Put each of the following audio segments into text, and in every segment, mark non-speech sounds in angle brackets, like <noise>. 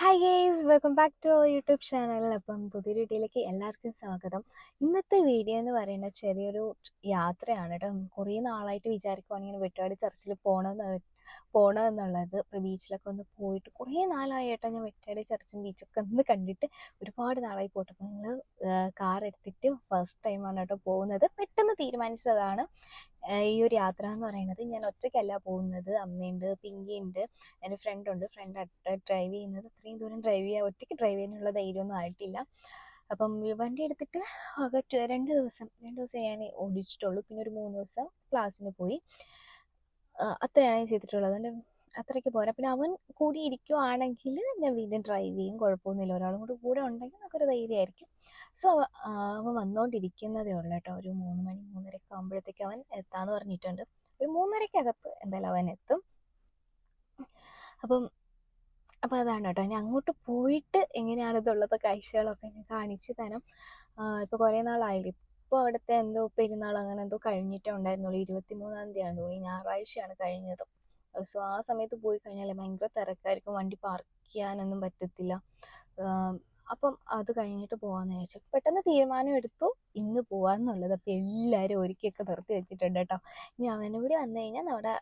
Hi guys welcome back to our YouTube channel അപ്പം പുതിയൊരു വീഡിയോയിലേക്ക് എല്ലാവർക്കും സ്വാഗതം. ഇന്നത്തെ വീഡിയോ എന്ന് പറയുന്നത് ചെറിയൊരു യാത്രയാണ് കേട്ടോ. കുറേ നാളായിട്ട് വിചാരിക്കുവാണെങ്കിൽ വെട്ടുകാട് ചർച്ചിൽ പോകണമെന്ന് പോകണമെന്നുള്ളത് ഇപ്പോൾ ബീച്ചിലൊക്കെ ഒന്ന് പോയിട്ട് കുറേ നാളായി കേട്ടോ ഞാൻ വെട്ടയുടെ ചർച്ചും ബീച്ചൊക്കെ ഒന്ന് കണ്ടിട്ട് ഒരുപാട് നാളായി പോട്ടെ അപ്പോൾ ഞങ്ങൾ കാർ എടുത്തിട്ട് ഫസ്റ്റ് ടൈമാണ് കേട്ടോ പോകുന്നത്. പെട്ടെന്ന് തീരുമാനിച്ചതാണ്. ഈ ഒരു യാത്ര എന്ന് പറയുന്നത് ഞാൻ ഒറ്റയ്ക്കല്ല പോകുന്നത്. അമ്മയുണ്ട് പിങ്കിയുണ്ട് എന്റെ ഫ്രണ്ട് ഉണ്ട്. ഫ്രണ്ട് ഡ്രൈവ് ചെയ്യുന്നത്. അത്രയും ദൂരം ഡ്രൈവ് ചെയ്യാൻ ഒറ്റയ്ക്ക് ഡ്രൈവ് ചെയ്യാനുള്ള ധൈര്യമൊന്നും ആയിട്ടില്ല. അപ്പം വണ്ടി എടുത്തിട്ട് ആകെ രണ്ട് ദിവസം രണ്ട് ദിവസം ഞാൻ ഓടിച്ചിട്ടുള്ളൂ. പിന്നെ ഒരു മൂന്ന് ദിവസം ക്ലാസ്സിന് പോയി. അത്രയാണ് ഞാൻ ചെയ്തിട്ടുള്ളത്. അതുകൊണ്ട് അത്രയ്ക്ക് പോരാ. പിന്നെ അവൻ കൂടി ഇരിക്കുവാണെങ്കിൽ ഞാൻ വീണ്ടും ഡ്രൈവ് ചെയ്യും. കുഴപ്പമൊന്നുമില്ല. ഒരാളും കൂടി കൂടെ ഉണ്ടെങ്കിൽ നമുക്കൊരു ധൈര്യമായിരിക്കും. സോ അവൻ വന്നുകൊണ്ടിരിക്കുന്നതേ ഉള്ളൂ കേട്ടോ. ഒരു മൂന്ന് മണി മൂന്നരയൊക്കെ ആകുമ്പോഴത്തേക്ക് അവൻ എത്താന്ന് പറഞ്ഞിട്ടുണ്ട്. ഒരു മൂന്നരക്കകത്ത് എന്തായാലും അവൻ എത്തും. അപ്പം അപ്പം അതാണ് കേട്ടോ. ഞാൻ അങ്ങോട്ട് പോയിട്ട് എങ്ങനെയാണ് ഇതുള്ളത് കാഴ്ചകളൊക്കെ ഞാൻ കാണിച്ചു തരാം. ഇപ്പോൾ കുറേ നാളായില്ലേ? ഇപ്പോൾ അവിടുത്തെ എന്തോ പെരുന്നാൾ അങ്ങനെ എന്തോ കഴിഞ്ഞിട്ടേ ഉണ്ടായിരുന്നുള്ളൂ. ഇരുപത്തി മൂന്നാം തീയതി ആണ് തോന്നി ഞായറാഴ്ചയാണ് കഴിഞ്ഞത്. സോ ആ സമയത്ത് പോയി കഴിഞ്ഞാൽ ഭയങ്കര തിരക്കായിരിക്കും. വണ്ടി പാർക്ക് ചെയ്യാനൊന്നും പറ്റത്തില്ല. അപ്പം അത് കഴിഞ്ഞിട്ട് പോകാമെന്ന് വിചാരിച്ചു. പെട്ടെന്ന് തീരുമാനം എടുത്തു. ഇന്ന് പോവാന്നുള്ളത്. അപ്പോൾ എല്ലാവരും ഒരുക്കിയൊക്കെ നിർത്തി വെച്ചിട്ടുണ്ട് കേട്ടോ. ഇനി അവനും കൂടി വന്നു കഴിഞ്ഞാൽ നമ്മുടെ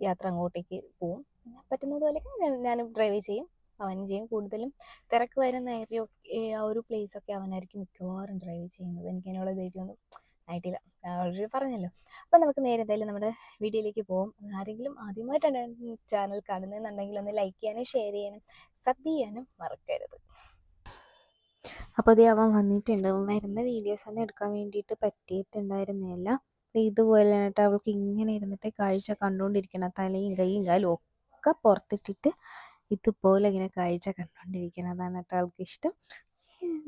യാത്ര അങ്ങോട്ടേക്ക് പോവും. പറ്റുന്നത് പോലെ ഞാൻ ഡ്രൈവ് ചെയ്യും. അവനും ചെയ്യും കൂടുതലും തിരക്ക് വരുന്ന ഏരിയ ആ ഒരു ഒക്കെ അവനായിരിക്കും മിക്കവാറും ഡ്രൈവ് ചെയ്യുന്നത്. എനിക്ക് അതിനുള്ള ധൈര്യമൊന്നും ആയിട്ടില്ല. ഓൾറെഡി പറഞ്ഞല്ലോ. അപ്പം നമുക്ക് നേരെ എന്തായാലും നമ്മുടെ വീഡിയോയിലേക്ക് പോകും ആരെങ്കിലും ആദ്യമായിട്ടാണ് ചാനൽ കാണുന്നതെന്നുണ്ടെങ്കിൽ ഒന്ന് ലൈക്ക് ചെയ്യാനും ഷെയർ ചെയ്യാനും സബ് ചെയ്യാനും മറക്കരുത്. അപ്പോൾ അതേ അവൻ വന്നിട്ടുണ്ട്. അവൻ വരുന്ന വീഡിയോസ് ഒന്നും എടുക്കാൻ വേണ്ടിയിട്ട് പറ്റിയിട്ടുണ്ടായിരുന്നില്ല. അപ്പോൾ ഇതുപോലെ ആയിട്ട് അവൾക്ക് ഇങ്ങനെ ഇരുന്നിട്ട് കാഴ്ച കണ്ടുകൊണ്ടിരിക്കണം തലയും കൈയും കാലും ഒക്കെ പുറത്തിട്ടിട്ട് ഇതുപോലെ ഇങ്ങനെ കാഴ്ച കണ്ടുകൊണ്ടിരിക്കണം അതാണ് കേട്ടോ അവൾക്ക് ഇഷ്ടം.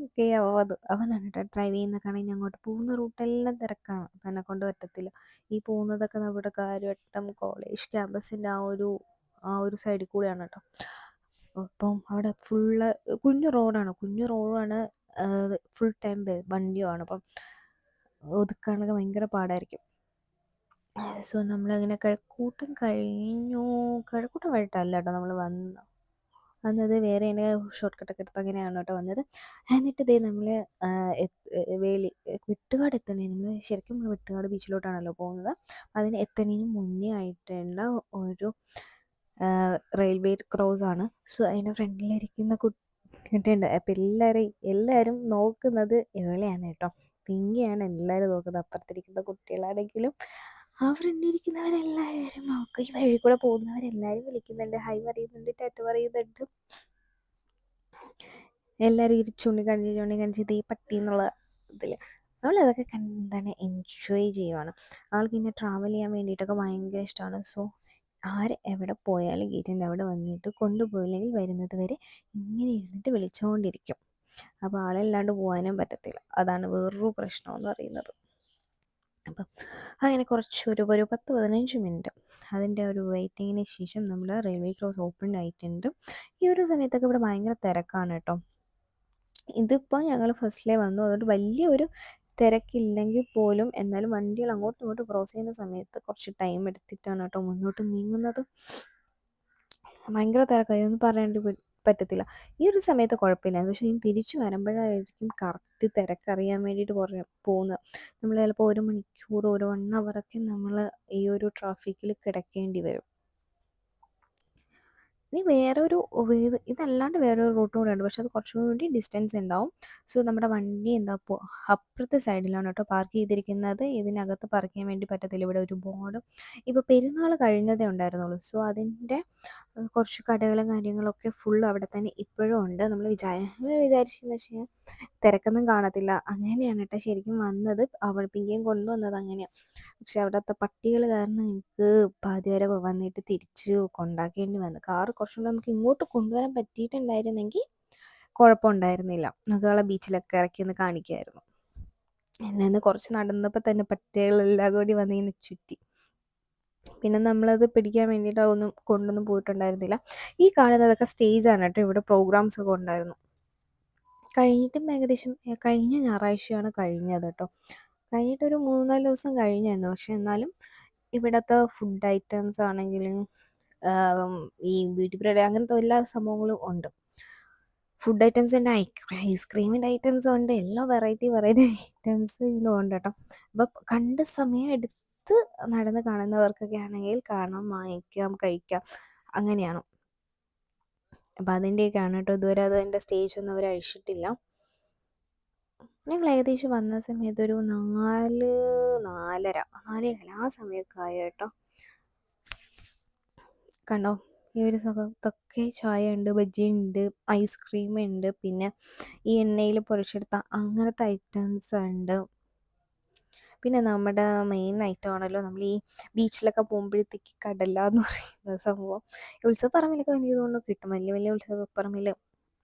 ഓക്കെ അവത് അവനാണ് കേട്ടോ ഡ്രൈവ് ചെയ്യുന്ന കാണാൻ അങ്ങോട്ട് പോകുന്ന റൂട്ടെല്ലാം തിരക്കാണ്. അപ്പം കൊണ്ട് പറ്റത്തില്ല. ഈ പോകുന്നതൊക്കെ നമ്മുടെ കാര്യവട്ടം കോളേജ് ക്യാമ്പസിന്റെ ആ ഒരു ആ ഒരു സൈഡിൽ കൂടെയാണ് കേട്ടോ. അപ്പം അവിടെ ഫുള്ള് കുഞ്ഞു റോഡാണ് കുഞ്ഞു റോഡാണ് ഫുൾ ടൈം വണ്ടിയുമാണ് അപ്പം ഒതുക്കാനൊക്കെ ഭയങ്കര പാടായിരിക്കും. സോ നമ്മളങ്ങനെ കഴക്കൂട്ടം കഴിഞ്ഞു. കഴക്കൂട്ടം വഴിട്ടല്ല കേട്ടോ നമ്മൾ വന്ന വന്നത് വേറെ തന്നെ ഷോർട്ട് കട്ടൊക്കെ എടുത്ത് അങ്ങനെയാണ് കേട്ടോ വന്നത്. എന്നിട്ട് ഇതേ നമ്മൾ വേളി വെട്ടുകാട് എത്തണേ നമ്മൾ ശരിക്കും നമ്മൾ വെട്ടുകാട് ബീച്ചിലോട്ടാണല്ലോ പോകുന്നത്. അതിന് എത്തണേന് മുന്നേ ആയിട്ടുള്ള ഒരു റെയിൽവേ ക്രോസ് ആണ്. സോ അതിന്റെ ഫ്രണ്ടിലിരിക്കുന്ന കുട്ടിയുണ്ട്. അപ്പം എല്ലാവരും എല്ലാവരും നോക്കുന്നത് ഇവളെയാണ് കേട്ടോ പിങ്കിയാണ് എല്ലാവരും നോക്കുന്നത്. അപ്പുറത്തിരിക്കുന്ന കുട്ടികളാണെങ്കിലും ആ ഫ്രണ്ടിലിരിക്കുന്നവരെല്ലാവരും നോക്കുക ഈ വഴി കൂടെ പോകുന്നവരെല്ലാവരും വിളിക്കുന്നുണ്ട്. ഹൈ പറയുന്നുണ്ട് ടാറ്റ പറയുന്നുണ്ട്. എല്ലാവരും ഇരിച്ചുകൊണ്ട് ചൂണ്ടി കാണിച്ച് ഈ പട്ടി എന്നുള്ള ഇതിൽ അവളതൊക്കെ അതൊക്കെ എന്താണ് എൻജോയ് ചെയ്യുവാണ്. ആൾക്ക് ഇങ്ങനെ ട്രാവൽ ചെയ്യാൻ വേണ്ടിയിട്ടൊക്കെ ഭയങ്കര ഇഷ്ടമാണ്. സോ ആര് എവിടെ പോയാലും ഗേറ്റിന്റെ അവിടെ വന്നിട്ട് കൊണ്ടുപോയില്ലെങ്കിൽ വരുന്നത് വരെ ഇങ്ങനെ ഇരുന്നിട്ട് വിളിച്ചുകൊണ്ടിരിക്കും അപ്പോൾ ആളെല്ലാണ്ട് പോകാനും പറ്റത്തില്ല. അതാണ് വേറൊരു പ്രശ്നം എന്ന് പറയുന്നത്. അപ്പം അങ്ങനെ കുറച്ച് ഒരു പത്ത് പതിനഞ്ച് മിനിറ്റ് അതിന്റെ ഒരു വെയിറ്റിങ്ങിന് ശേഷം നമ്മൾ റെയിൽവേ ക്രോസ് ഓപ്പൺ ആയിട്ടുണ്ട്. ഈ ഒരു സമയത്തൊക്കെ ഇവിടെ ഭയങ്കര തിരക്കാണ് കേട്ടോ. ഇതിപ്പോൾ ഞങ്ങൾ ഫസ്റ്റിലേ വന്നു. അതുകൊണ്ട് വലിയൊരു തിരക്കില്ലെങ്കിൽ പോലും എന്നാലും വണ്ടികൾ അങ്ങോട്ടും ഇങ്ങോട്ടും ക്രോസ് ചെയ്യുന്ന സമയത്ത് കുറച്ച് ടൈം എടുത്തിട്ടാണ് കേട്ടോ മുന്നോട്ട് നീങ്ങുന്നത്. ഭയങ്കര തിരക്കായി. ഒന്നും പറയേണ്ടി പറ്റത്തില്ല. ഈ ഒരു സമയത്ത് കുഴപ്പമില്ല. പക്ഷെ ഞാൻ തിരിച്ചു വരുമ്പോഴായിരിക്കും കറക്റ്റ് തിരക്കറിയാൻ വേണ്ടിയിട്ട് കുറേ പോകുന്നത്. നമ്മൾ ചിലപ്പോൾ ഒരു മണിക്കൂർ ഒരു വൺ അവറൊക്കെ നമ്മൾ ഈ ഒരു ട്രാഫിക്കിൽ കിടക്കേണ്ടി വരും. ഇനി വേറൊരു ഇതല്ലാണ്ട് വേറൊരു റൂട്ടും കൂടെ ഉണ്ട്. പക്ഷെ അത് കുറച്ചും കൂടി ഡിസ്റ്റൻസ് ഉണ്ടാവും സോ നമ്മുടെ വണ്ടി എന്താ അപ്പുറത്തെ സൈഡിലാണ് കേട്ടോ പാർക്ക് ചെയ്തിരിക്കുന്നത്. ഇതിനകത്ത് പാർക്ക് ചെയ്യാൻ വേണ്ടി പറ്റത്തില്ല. ഇവിടെ ഒരു ബോർഡ് ഇപ്പോൾ പെരുന്നാൾ കഴിഞ്ഞതേ ഉണ്ടായിരുന്നുള്ളൂ. സോ അതിന്റെ കുറച്ച് കടകളും കാര്യങ്ങളൊക്കെ ഫുൾ അവിടെ തന്നെ ഇപ്പോഴും ഉണ്ട്. നമ്മൾ വിചാരി വിചാരിച്ചെന്ന് വെച്ച് കഴിഞ്ഞാൽ തിരക്കൊന്നും കാണത്തില്ല. അങ്ങനെയാണ് കേട്ടോ ശരിക്കും വന്നത്. അവൾ പിങ്കയും കൊണ്ടുവന്നത് അങ്ങനെയാണ് പക്ഷെ അവിടുത്തെ പട്ടികൾ കാരണം ഞങ്ങൾക്ക് പാതി വരെ വന്നിട്ട് തിരിച്ച് കൊണ്ടാക്കേണ്ടി വന്നു. കാറ് കുറച്ചുകൂടെ നമുക്ക് ഇങ്ങോട്ട് കൊണ്ടുവരാൻ പറ്റിയിട്ടുണ്ടായിരുന്നെങ്കിൽ കുഴപ്പമുണ്ടായിരുന്നില്ല. നമുക്ക് ബീച്ചിലൊക്കെ ഇറക്കി ഒന്ന് കാണിക്കുമായിരുന്നു എന്നെ കുറച്ച് നടന്നപ്പോൾ തന്നെ പട്ടികളെല്ലാം കൂടി വന്നിങ്ങനെ ചുറ്റി. പിന്നെ നമ്മളത് പിടിക്കാൻ വേണ്ടിയിട്ട് ഒന്നും കൊണ്ടൊന്നും പോയിട്ടുണ്ടായിരുന്നില്ല. ഈ കാണുന്നതൊക്കെ സ്റ്റേജാണ് കേട്ടോ. ഇവിടെ പ്രോഗ്രാംസ് ഒക്കെ ഉണ്ടായിരുന്നു. കഴിഞ്ഞിട്ടും ഏകദേശം കഴിഞ്ഞ ഞായറാഴ്ചയാണ് കഴിഞ്ഞത് കേട്ടോ. കഴിഞ്ഞിട്ടൊരു മൂന്നാൽ ദിവസം കഴിഞ്ഞായിരുന്നു. പക്ഷെ എന്നാലും ഇവിടുത്തെ ഫുഡ് ഐറ്റംസ് ആണെങ്കിലും ഈ ബ്യൂട്ടി പ്രോഡക്റ്റ് അങ്ങനത്തെ എല്ലാ സംഭവങ്ങളും ഉണ്ട്. ഫുഡ് ഐറ്റംസ് ഉണ്ട് ഐസ്ക്രീമിന്റെ ഐറ്റംസ് ഉണ്ട്. എല്ലാ വെറൈറ്റി വെറൈറ്റി ഐറ്റംസ് ഇതിലും ഉണ്ട് കേട്ടോ. അപ്പം കണ്ട സമയം എടുത്ത് നടന്ന് കാണുന്നവർക്കൊക്കെ ആണെങ്കിൽ കാണാം വാങ്ങിക്കാം കഴിക്കാം അങ്ങനെയാണ്. അപ്പം അതിന്റെയൊക്കെയാണ് കേട്ടോ. ഇതുവരെ എന്റെ സ്റ്റേജ് ഒന്നും അവർ അഴിച്ചിട്ടില്ല. ഞങ്ങൾ ഏകദേശം വന്ന സമയത്ത് ഒരു നാല് നാലര നാലേകാല ആ സമയമൊക്കെ ആയി കേട്ടോ. കണ്ടോ? ഈ ഒരു സ്ഥലത്തൊക്കെ ചായ ഉണ്ട് ബജ്ജി ഉണ്ട് ഐസ്ക്രീം ഉണ്ട് പിന്നെ ഈ എണ്ണയിൽ പൊരിച്ചെടുത്ത അങ്ങനത്തെ ഐറ്റംസ് ഉണ്ട്. പിന്നെ നമ്മുടെ മെയിൻ ഐറ്റം ആണല്ലോ നമ്മൾ ഈ ബീച്ചിലൊക്കെ പോകുമ്പോഴത്തേക്ക് കടല എന്ന് പറയുന്ന സംഭവം. ഉത്സവപ്പറമ്പിലൊക്കെ എനിക്ക് തോന്നുന്നു കിട്ടും. വലിയ വലിയ ഉത്സവപ്പറമ്പിൽ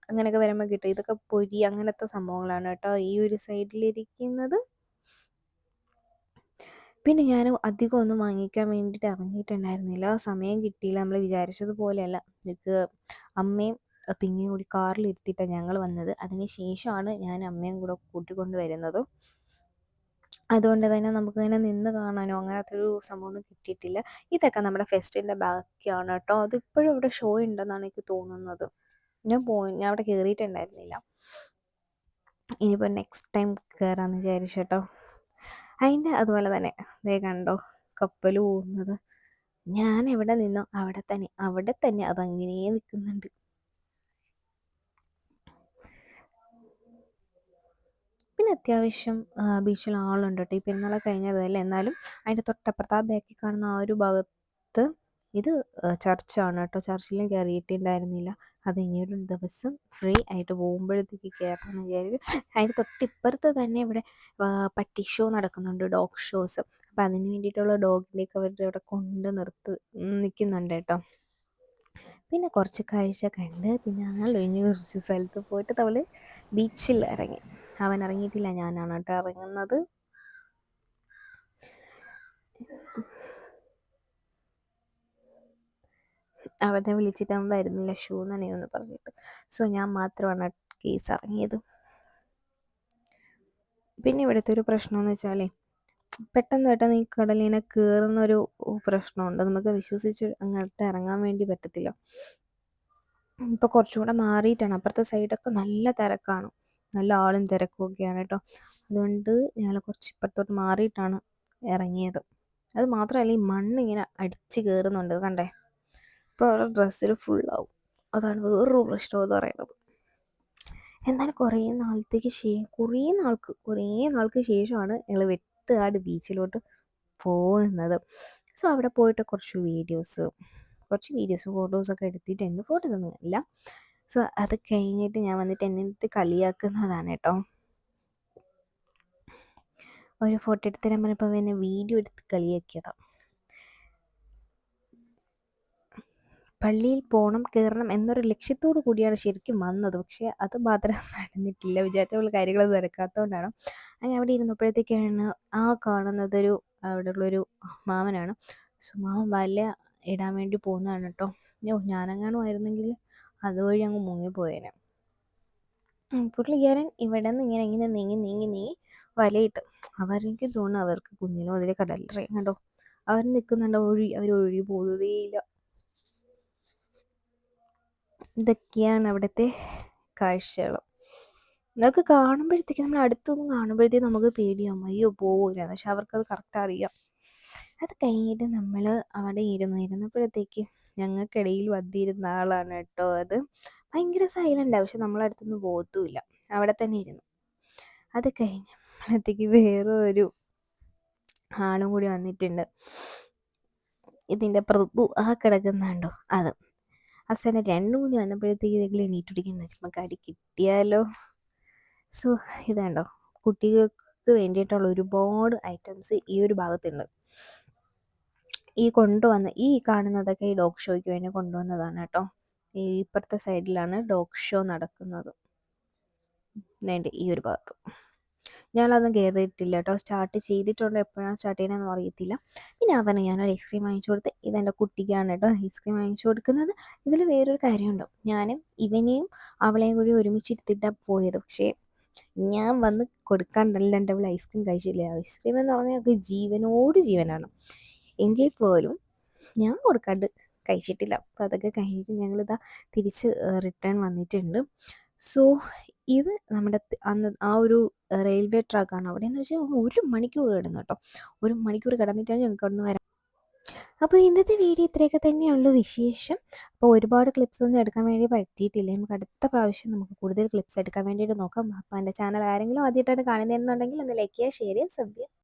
അങ്ങനെയൊക്കെ വരുമ്പോൾ കിട്ടും. ഇതൊക്കെ പൊരി അങ്ങനത്തെ സംഭവങ്ങളാണ് കേട്ടോ. ഈ ഒരു സൈഡിലിരിക്കുന്നത്. പിന്നെ ഞാൻ അധികം ഒന്നും വാങ്ങിക്കാൻ വേണ്ടിയിട്ട് ഇറങ്ങിയിട്ടുണ്ടായിരുന്നില്ല. സമയം കിട്ടിയില്ല. നമ്മൾ വിചാരിച്ചതുപോലെയല്ല. ഇത് അമ്മയും പിന്നെയും കൂടി കാറിലിരുത്തിയിട്ടാണ് ഞങ്ങൾ വന്നത്. അതിന് ശേഷമാണ് ഞാൻ അമ്മയും കൂടെ കൂട്ടിക്കൊണ്ട് വരുന്നത്. അതുകൊണ്ട് തന്നെ നമുക്ക് ഇങ്ങനെ നിന്ന് കാണാനോ അങ്ങനത്തെ ഒരു സംഭവമൊന്നും കിട്ടിയിട്ടില്ല. ഇതൊക്കെ നമ്മുടെ ഫെസ്റ്റിന്റെ ബാക്കിയാണ് കേട്ടോ. അതിപ്പോഴും ഇവിടെ ഷോ ഉണ്ടെന്നാണ് എനിക്ക് തോന്നുന്നത്. ഞാൻ പോയി ഞാൻ അവിടെ കയറിയിട്ടുണ്ടായിരുന്നില്ല ഇനിയിപ്പോൾ നെക്സ്റ്റ് ടൈം കയറാമെന്ന് വിചാരിച്ചു കേട്ടോ. അതിന്റെ അതുപോലെ തന്നെ ദേ കണ്ടോ കപ്പൽ പോകുന്നത് ഞാൻ എവിടെ നിന്നോ അവിടെ തന്നെ അവിടെ തന്നെ അതങ്ങനെ നിൽക്കുന്നുണ്ട്. പിന്നെ അത്യാവശ്യം ബീച്ചിൽ ആളുണ്ട് കേട്ടോ ഈ പെരുന്നാളൊക്കെ കഴിഞ്ഞതല്ലേ? എന്നാലും അതിന്റെ തൊട്ടപ്പുറത്ത് ആ ബാക്കിൽ കാണുന്ന ആ ഒരു ഭാഗത്ത് ഇത് ചർച്ചാണ് കേട്ടോ ചർച്ചിലും കയറിയിട്ടുണ്ടായിരുന്നില്ല അത് ഇനിയൊരു ദിവസം ഫ്രീ ആയിട്ട് പോകുമ്പോഴത്തേക്ക് കയറണം വിചാരിച്ചു അതിന്റെ തൊട്ടിപ്പുറത്ത് തന്നെ ഇവിടെ പട്ടി ഷോ നടക്കുന്നുണ്ട് ഡോഗ് ഷോസ് അപ്പം അതിന് വേണ്ടിയിട്ടുള്ള ഡോഗിലേക്ക് അവരുടെ അവിടെ കൊണ്ട് നിർത്ത് നിൽക്കുന്നുണ്ട് കേട്ടോ പിന്നെ കുറച്ച് കാഴ്ച കണ്ട് പിന്നെ ഞങ്ങൾ ഒഴിഞ്ഞ് കുറച്ച് സ്ഥലത്ത് പോയിട്ട് നമ്മൾ ബീച്ചിൽ ഇറങ്ങി. അവൻ ഇറങ്ങിയിട്ടില്ല ഞാനാണ് കേട്ടോ ഇറങ്ങുന്നത്. അവനെ വിളിച്ചിട്ട് അവൻ വരുന്നില്ല ഷൂ നനയെന്ന് പറഞ്ഞിട്ട്. സോ ഞാൻ മാത്രമാണ് കേസ് ഇറങ്ങിയത്. പിന്നെ ഇവിടുത്തെ ഒരു പ്രശ്നം എന്ന് വെച്ചാലേ പെട്ടെന്ന് പെട്ടെന്ന് ഈ കടലിനെ കയറുന്നൊരു പ്രശ്നമുണ്ട്. നമുക്ക് വിശ്വസിച്ച് അങ്ങോട്ട് ഇറങ്ങാൻ വേണ്ടി പറ്റത്തില്ല. ഇപ്പോൾ കുറച്ചും കൂടെ മാറിയിട്ടാണ്. അപ്പുറത്തെ സൈഡൊക്കെ നല്ല തിരക്കാണ്. നല്ല ആളും തിരക്കുമൊക്കെയാണ് കേട്ടോ. അതുകൊണ്ട് ഞങ്ങൾ കുറച്ച് ഇപ്പുറത്തോട്ട് മാറിയിട്ടാണ് ഇറങ്ങിയത്. അത് മാത്രമല്ല ഈ മണ്ണിങ്ങനെ അടിച്ച് കയറുന്നുണ്ട്. കണ്ടേ? അപ്പോൾ അവരുടെ ഡ്രസ്സിൽ ഫുള്ളാവും അതാണ് വേറൊരു പ്രശ്നം എന്ന് പറയുന്നത്. എന്നാലും കുറേ നാളത്തേക്ക് ശേ കുറേ നാൾക്ക് കുറേ നാൾക്ക് ശേഷമാണ് ഞങ്ങൾ വെട്ടുകാട് ബീച്ചിലോട്ട് പോകുന്നത്. സോ അവിടെ പോയിട്ട് കുറച്ച് വീഡിയോസ് കുറച്ച് വീഡിയോസും ഫോട്ടോസൊക്കെ എടുത്തിട്ടുണ്ട് ഫോട്ടോസ് ഒന്നും ഇല്ല സോ അത് കഴിഞ്ഞിട്ട് ഞാൻ വന്നിട്ട് എന്നെ കളിയാക്കുന്നതാണ് കേട്ടോ. ഒരു ഫോട്ടോ എടുത്ത് തരാൻ പറഞ്ഞപ്പോൾ എന്നെ വീഡിയോ എടുത്ത് കളിയാക്കിയതാണ് പള്ളിയിൽ പോകണം കയറണം എന്നൊരു ലക്ഷ്യത്തോടു കൂടിയാണ് ശരിക്കും വന്നത്. പക്ഷേ അത് മാത്രം <laughs> നടന്നിട്ടില്ല. വിചാരിച്ച പോലെ കാര്യങ്ങൾ നടക്കാത്തതുകൊണ്ടാണ്. അങ്ങനെ അവിടെ ഇരുന്നപ്പോഴത്തേക്കാണ് ആ കാണുന്നതൊരു അവിടെയുള്ളൊരു മാമനാണ്. സോ മാമൻ വല ഇടാൻ വേണ്ടി പോകുന്നതാണ് കേട്ടോ. ഞാനെങ്ങാനും ആയിരുന്നെങ്കിൽ അതുവഴി അങ്ങ് മുങ്ങിപ്പോയേനെ പുള്ളിക്കാരൻ ഇവിടെ നിന്ന് ഇങ്ങനെ ഇങ്ങനെ നീങ്ങി നീങ്ങി നീങ്ങി വലയിട്ട്. അവർക്ക് തോന്നുന്നു അവർക്ക് കുഞ്ഞിനും അതിലെ കടലറിയാം കണ്ടോ അവർ നിൽക്കുന്നുണ്ട് ഒഴി അവർ ഒഴുകി പോകുന്നതേയില്ല ഇതൊക്കെയാണ് അവിടുത്തെ കാഴ്ചകൾ ഇതൊക്കെ കാണുമ്പോഴത്തേക്ക് നമ്മൾ അടുത്തൊന്നും കാണുമ്പോഴത്തേക്ക് നമുക്ക് പേടിയാവും. അയ്യോ പോവില്ല പക്ഷെ അവർക്കത് കറക്റ്റ് അറിയാം. അത് കഴിഞ്ഞിട്ട് നമ്മൾ അവിടെ ഇരുന്നു ഇരുന്നപ്പോഴത്തേക്ക് ഞങ്ങൾക്കിടയിൽ വന്നിരുന്ന ആളാണ് കേട്ടോ അത്. ഭയങ്കര സൈലന്റാണ് പക്ഷെ നമ്മളടുത്തൊന്നും പോകത്തുമില്ല അവിടെ തന്നെ ഇരുന്നു. അത് കഴിഞ്ഞപ്പോഴത്തേക്ക് വേറെ ഒരു ആളും കൂടി വന്നിട്ടുണ്ട്. ഇതിന്റെ പ്രഭു ആ കിടക്കുന്നുണ്ടോ? അത്. അവസാനം രണ്ടു മണി വന്നപ്പോഴത്തേക്ക് ഇതെങ്കിലും എണീറ്റിരിക്കുന്ന നമുക്ക് അടി കിട്ടിയാലോ? സോ ഇതാണ്ടോ. കുട്ടികൾക്ക് വേണ്ടിയിട്ടുള്ള ഒരുപാട് ഐറ്റംസ് ഈ ഒരു ഭാഗത്തുണ്ട്. ഈ കൊണ്ടുവന്ന ഈ കാണുന്നതൊക്കെ ഈ ഡോഗ് ഷോയ്ക്ക് വേണ്ടി കൊണ്ടുവന്നതാണ് കേട്ടോ. ഈ ഇപ്പുറത്തെ സൈഡിലാണ് ഡോഗ് ഷോ നടക്കുന്നത്. വേണ്ടി ഈ ഒരു ഭാഗത്ത്. ഞാനതൊന്നും കയറിയിട്ടില്ല കേട്ടോ. സ്റ്റാർട്ട് ചെയ്തിട്ടുണ്ടോ എപ്പോഴാണ് സ്റ്റാർട്ട് ചെയ്യണമെന്ന് അറിയത്തില്ല. പിന്നെ അവന് ഞാനൊരു ഐസ്ക്രീം വാങ്ങിച്ചു കൊടുത്ത് ഇതെന്റെ കുട്ടിക്കാണ് കേട്ടോ ഐസ്ക്രീം വാങ്ങിച്ചു കൊടുക്കുന്നത്. ഇതിൽ വേറൊരു കാര്യമുണ്ട്. ഞാനും ഇവനെയും അവളെയും കൂടി ഒരുമിച്ചിരുത്തിട്ടാണ് പോയത്. പക്ഷേ ഞാൻ വന്ന് കൊടുക്കാണ്ടല്ല എന്റെ അവൾ ഐസ്ക്രീം കഴിച്ചില്ല. ഐസ്ക്രീം എന്ന് പറഞ്ഞാൽ ജീവനോട് ജീവനാണ്. എങ്കിൽ പോലും ഞാൻ കൊടുക്കാണ്ട് കഴിച്ചിട്ടില്ല. അപ്പോൾ അതൊക്കെ കഴിഞ്ഞിട്ട് ഞങ്ങളിതാ തിരിച്ച് റിട്ടേൺ വന്നിട്ടുണ്ട്. സോ ഇത് നമ്മുടെ അന്ന് ആ ഒരു റെയിൽവേ ട്രാക്കാണ് അവിടെ എന്ന് വെച്ചാൽ ഒരു മണിക്കൂർ കിടന്നു കേട്ടോ. ഒരു മണിക്കൂർ കിടന്നിട്ടാണ് ഞങ്ങൾക്ക് അവിടെ നിന്ന് വരാൻ. അപ്പോൾ ഇന്നത്തെ വീഡിയോ ഇത്രയൊക്കെ തന്നെയുള്ളൂ വിശേഷം. അപ്പോൾ ഒരുപാട് ക്ലിപ്സ് ഒന്നും എടുക്കാൻ വേണ്ടി പറ്റിയിട്ടില്ല. നമുക്ക് അടുത്ത പ്രാവശ്യം നമുക്ക് കൂടുതൽ ക്ലിപ്സ് എടുക്കാൻ വേണ്ടിയിട്ട് നോക്കാം. അപ്പോൾ എന്റെ ചാനൽ ആരെങ്കിലും ആദ്യമായിട്ടാണ് കാണുന്നതെന്നുണ്ടെങ്കിൽ ഒന്ന് ലൈക്ക് ചെയ്യുക ഷെയർ ചെയ്യുക സബ് ചെയ്യുക.